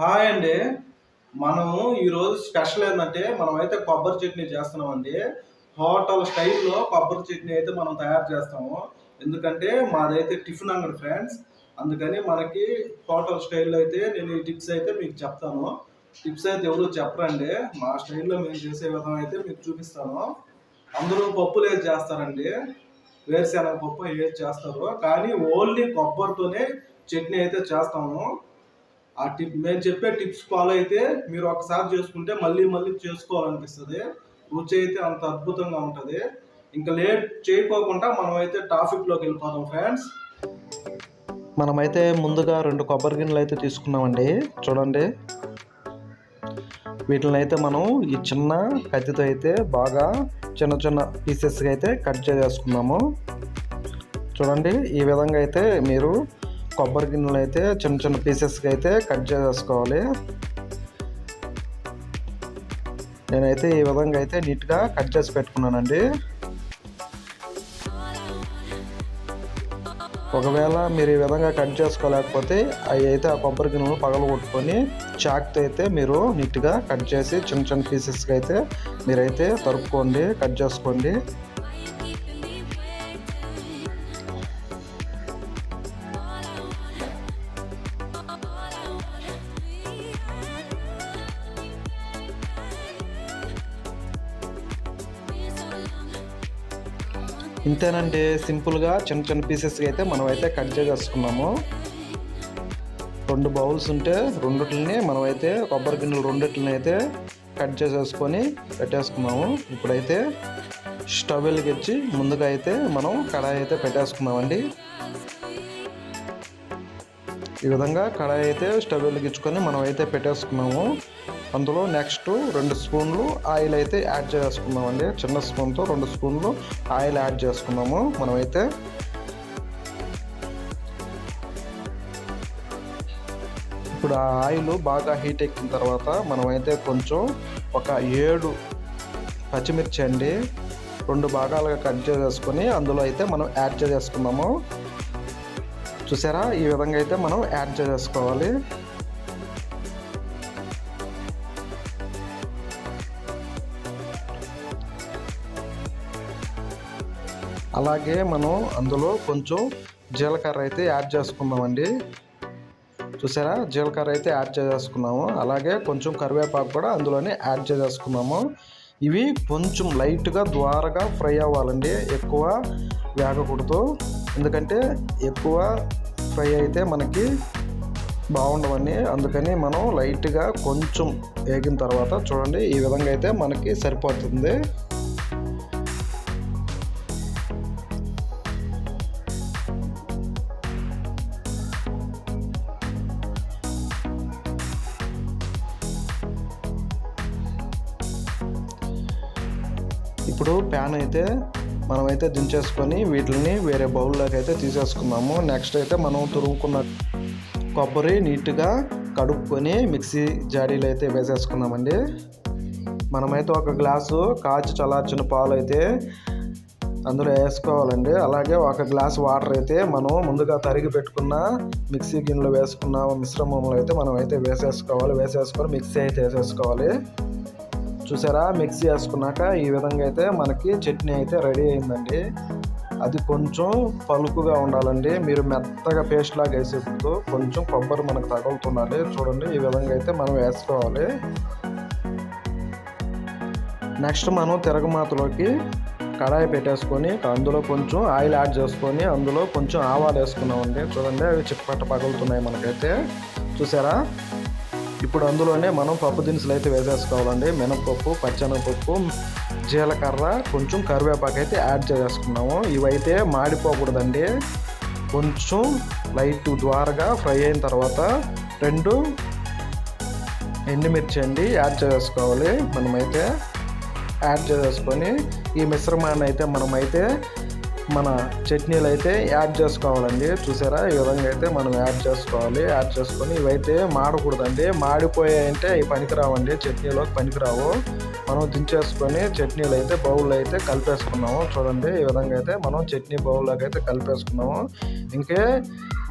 Hi అండి. మనము ఈరోజు స్పెషల్ ఏంటంటే మనమైతే కొబ్బరి చట్నీ చేస్తున్నామండి. హోటల్ స్టైల్లో కొబ్బరి చట్నీ అయితే మనం తయారు చేస్తాము. ఎందుకంటే మాదైతే టిఫిన్ అంగడి ఫ్రెండ్స్. అందుకని మనకి హోటల్ స్టైల్లో అయితే నేను ఈ టిప్స్ అయితే మీకు చెప్తాను. టిప్స్ అయితే ఎవరు చెప్పరండి. మా స్టైల్లో మేము చేసే విధం అయితే మీకు చూపిస్తాను. అందరూ పప్పులు వేసి చేస్తారండి? వేరుశెనగ పప్పు వేసి చేస్తారు? కానీ ఓన్లీ కొబ్బరితోనే చట్నీ అయితే చేస్తాము. ఆ టిప్ మేము చెప్పే టిప్స్ ఫాలో అయితే మీరు ఒకసారి చేసుకుంటే మళ్ళీ మళ్ళీ చేసుకోవాలనిపిస్తుంది. రుచి అయితే అంత అద్భుతంగా ఉంటుంది. ఇంకా లేట్ చేయకోకుండా మనమైతే ట్రాఫిక్లోకి వెళ్ళిపోతాం ఫ్రెండ్స్. మనమైతే ముందుగా రెండు కొబ్బరి గిన్నెలు అయితే తీసుకున్నామండి. చూడండి. వీటిని అయితే మనం ఈ చిన్న కత్తితో అయితే బాగా చిన్న చిన్న పీసెస్గా అయితే కట్ చేసుకున్నాము చూడండి. ఈ విధంగా అయితే మీరు కొబ్బరి గిన్నెలు అయితే చిన్న చిన్న పీసెస్గా అయితే కట్ చేసుకోవాలి. నేనైతే ఈ విధంగా అయితే నీట్గా కట్ చేసి పెట్టుకున్నానండి. ఒకవేళ మీరు ఈ విధంగా కట్ చేసుకోలేకపోతే అవి అయితే ఆ కొబ్బరి గిన్నెలు పగలు కొట్టుకొని చాక్తో అయితే మీరు నీట్గా కట్ చేసి చిన్న చిన్న పీసెస్గా అయితే మీరైతే తరుపుకోండి కట్ చేసుకోండి. ఇంతేనండి సింపుల్గా చిన్న చిన్న పీసెస్గా అయితే మనం అయితే కట్ చేసేసుకున్నాము. రెండు బౌల్స్ ఉంటే రెండిటిని మనమైతే కొబ్బరి గిన్నెలు రెండిటిని అయితే కట్ చేసేసుకొని పెట్టేసుకున్నాము. ఇప్పుడైతే స్టవ్ వెలిగించి ముందుగా అయితే మనం కడాయి అయితే పెట్టేసుకున్నామండి ఈ విధంగా కడాయి అయితే స్టవ్ వెలిగించుకొని మనం అయితే పెట్టేసుకున్నాము. అందులో నెక్స్ట్ రెండు స్పూన్లు ఆయిల్ అయితే యాడ్ చేసుకున్నామండి చిన్న స్పూన్తో రెండు స్పూన్లు ఆయిల్ యాడ్ చేసుకున్నాము మనమైతే ఇప్పుడు ఆ ఆయిల్ బాగా హీట్ ఎక్కిన తర్వాత మనమైతే కొంచెం ఒక ఏడు పచ్చిమిర్చి అండి రెండు భాగాలుగా కట్ చేసేసుకొని అందులో అయితే మనం యాడ్ చేసేసుకున్నాము చూసారా? ఈ విధంగా అయితే మనం యాడ్ చేసేసుకోవాలి అలాగే మనం అందులో కొంచెం జీలకర్ర అయితే యాడ్ చేసుకుందామండి. చూసారా? జీలకర్ర అయితే యాడ్ చేసేసుకున్నాము అలాగే కొంచెం కరివేపాకు కూడా అందులోనే యాడ్ చేసేసుకున్నాము ఇవి కొంచెం లైట్గా ద్వారగా ఫ్రై అవ్వాలండి. ఎక్కువ వేగకూడదు. ఎందుకంటే ఎక్కువ ఫ్రై అయితే మనకి బాగుండవని అందుకని మనం లైట్గా కొంచెం వేగిన తర్వాత చూడండి ఈ విధంగా అయితే మనకి సరిపోతుంది. ఇప్పుడు ప్యాన్ అయితే మనమైతే దించేసుకొని వీటిని వేరే బౌల్లోకి అయితే తీసేసుకున్నాము నెక్స్ట్ అయితే మనం తురుగుకున్న కొబ్బరి నీట్గా కడుక్కొని మిక్సీ జాడీలు అయితే వేసేసుకున్నామండి మనమైతే ఒక గ్లాసు కాచి చల్లార్చిన పాలు అయితే అందులో వేసుకోవాలండి. అలాగే ఒక గ్లాస్ వాటర్ అయితే మనం ముందుగా తరిగి పెట్టుకున్న మిక్సీ గిన్నెలో వేసుకున్న మిశ్రమంలో అయితే మనం అయితే వేసేసుకోవాలి. వేసేసుకొని మిక్సీ అయితే వేసేసుకోవాలి. చూసారా? మిక్సీ వేసుకున్నాక ఈ విధంగా అయితే మనకి చట్నీ అయితే రెడీ అయిందండి. అది కొంచెం పలుకుగా ఉండాలండి. మీరు మెత్తగా పేస్ట్ లాగా వేసేప్పుడు కొంచెం కొబ్బరి మనకు తగులుతుండాలి. చూడండి ఈ విధంగా అయితే మనం వేసుకోవాలి. నెక్స్ట్ మనం తిరగమాతలోకి కడాయి పెట్టేసుకొని అందులో కొంచెం ఆయిల్ యాడ్ చేసుకొని అందులో కొంచెం ఆవాలు వేసుకున్నామండి. చూడండి అవి చిప్పట్ట పగులుతున్నాయి మనకైతే. చూసారా? ఇప్పుడు అందులోనే మనం పప్పు దినుసులు అయితే వేసేసుకోవాలండి. మినపప్పు పచ్చెనపప్పు జీలకర్ర కొంచెం కరివేపాకు అయితే యాడ్ చేసేసుకున్నాము ఇవైతే మాడిపోకూడదండి. కొంచెం లైట్ ద్వారగా ఫ్రై అయిన తర్వాత రెండు ఎండుమిర్చి అండి యాడ్ చేసుకోవాలి. మనమైతే యాడ్ చేసుకొని ఈ మిశ్రమాన్ని అయితే మనమైతే మన చట్నీలు అయితే యాడ్ చేసుకోవాలండి. చూసారా? ఈ విధంగా అయితే మనం యాడ్ చేసుకోవాలి. యాడ్ చేసుకొని ఇవైతే మాడకూడదండి. మాడిపోయాయంటే అవి పనికిరావండి. చట్నీలోకి పనికిరావు. మనం దించేసుకొని చట్నీలు అయితే బౌల్లో అయితే కలిపేసుకున్నాము. చూడండి ఈ విధంగా అయితే మనం చట్నీ బౌల్లోకి అయితే కలిపేసుకున్నాము. ఇంకే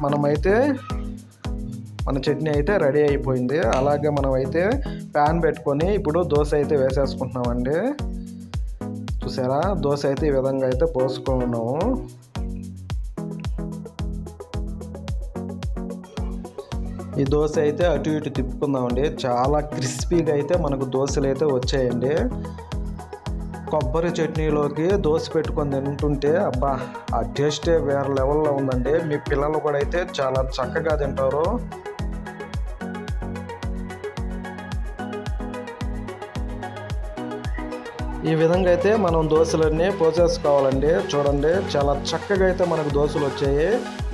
మనమైతే మన చట్నీ అయితే రెడీ అయిపోయింది. అలాగే మనమైతే ప్యాన్ పెట్టుకొని ఇప్పుడు దోశ అయితే వేసేసుకుంటున్నామండి. చూసారా దోశ అయితే ఈ విధంగా అయితే పోసుకున్నాము. ఈ దోశ అయితే అటు ఇటు తిప్పుకుందామండి. చాలా క్రిస్పీగా అయితే మనకు దోశలు అయితే వచ్చాయండి. కొబ్బరి చట్నీలోకి దోశ పెట్టుకొని తింటుంటే అబ్బా ఆ టేస్టే వేరే లెవెల్లో ఉందండి. మీ పిల్లలు కూడా అయితే చాలా చక్కగా తింటారు. ఈ విధంగా అయితే మనం దోశలన్నీ పోసేసుకోవాలండి. చూడండి చాలా చక్కగా అయితే మనకు దోశలు వచ్చాయి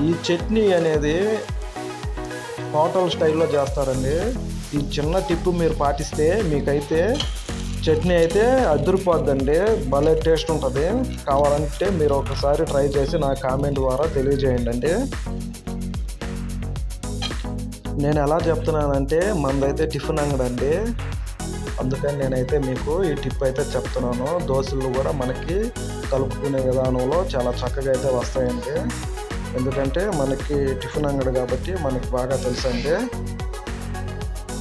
ఈ చట్నీ అనేది హోటల్ స్టైల్లో చేస్తారండి. ఈ చిన్న టిప్పు మీరు పాటిస్తే మీకైతే చట్నీ అయితే అదిరిపోద్దండి భలే టేస్ట్ ఉంటుంది కావాలంటే మీరు ఒకసారి ట్రై చేసి నా కామెంట్ ద్వారా తెలియజేయండి అండి నేను ఎలా చెప్తున్నానంటే మనదైతే టిఫిన్ అంగడండి. అండి అందుకని నేనైతే మీకు ఈ టిప్ అయితే చెప్తున్నాను. దోశలు కూడా మనకి కలుపుకునే విధానంలో చాలా చక్కగా అయితే వస్తాయండి. ఎందుకంటే మనకి టిఫిన్ అంగడి కాబట్టి మనకి బాగా తెలుసండి.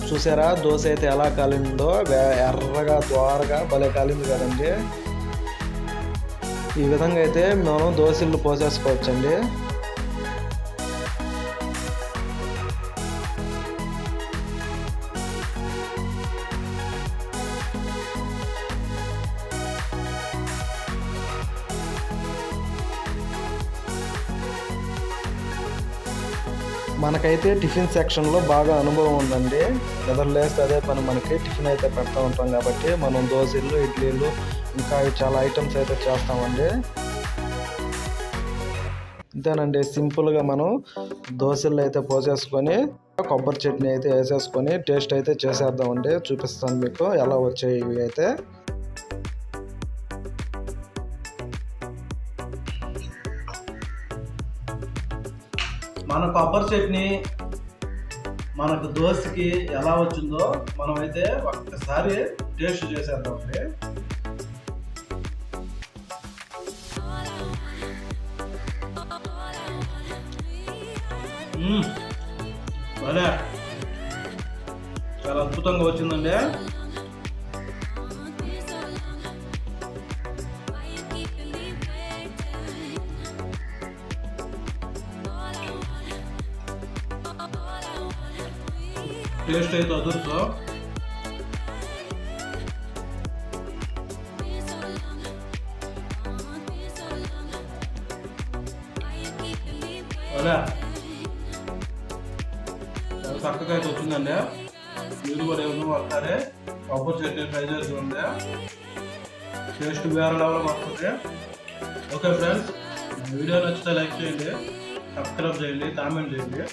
చూసారా? దోశ అయితే ఎలా కాలిందో? ఎర్రగా ద్వారగా భలే కాలింది కదండి. ఈ విధంగా అయితే మనం దోశలు పోసేసుకోవచ్చండి. మనకైతే టిఫిన్ సెక్షన్లో బాగా అనుభవం ఉందండి. నిద్రలేస్తే అదే పని మనకి. టిఫిన్ అయితే పెడతా ఉంటాం కాబట్టి మనం దోశలు ఇడ్లీలు ఇంకా చాలా ఐటమ్స్ అయితే చేస్తామండి. అంతేనండి సింపుల్గా మనం దోశలు అయితే పోసేసుకొని కొబ్బరి చట్నీ అయితే వేసేసుకొని టేస్ట్ అయితే చేసేద్దామండి. చూపిస్తాను మీకు ఎలా వచ్చాయి ఇవి అయితే. మన కొబ్బరి చట్నీ మనకు దోశకి ఎలా వచ్చిందో మనం అయితే ఒక్కసారి టేస్ట్ చేసేద్దామండి మ్మ్. భలే. చాలా అద్భుతంగా వచ్చిందండి. టేస్ట్ అయితే అదురుతో అలా చక్కగా అయితే వచ్చిందండి మీరు కూడా ఎవరు వస్తారే కొబ్బరి చట్నీ ట్రై చేసి ఉంది టేస్ట్ వేరే లెవెల్ వస్తుంది ఓకే ఫ్రెండ్స్ వీడియో నచ్చితే లైక్ చేయండి సబ్స్క్రైబ్ చేయండి కామెంట్ చేయండి.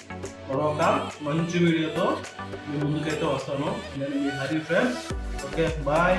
మరొక మంచి వీడియోతో మీ ముందుకైతే వస్తాను. నేను మీ హరి ఫ్రెండ్స్. Okay bye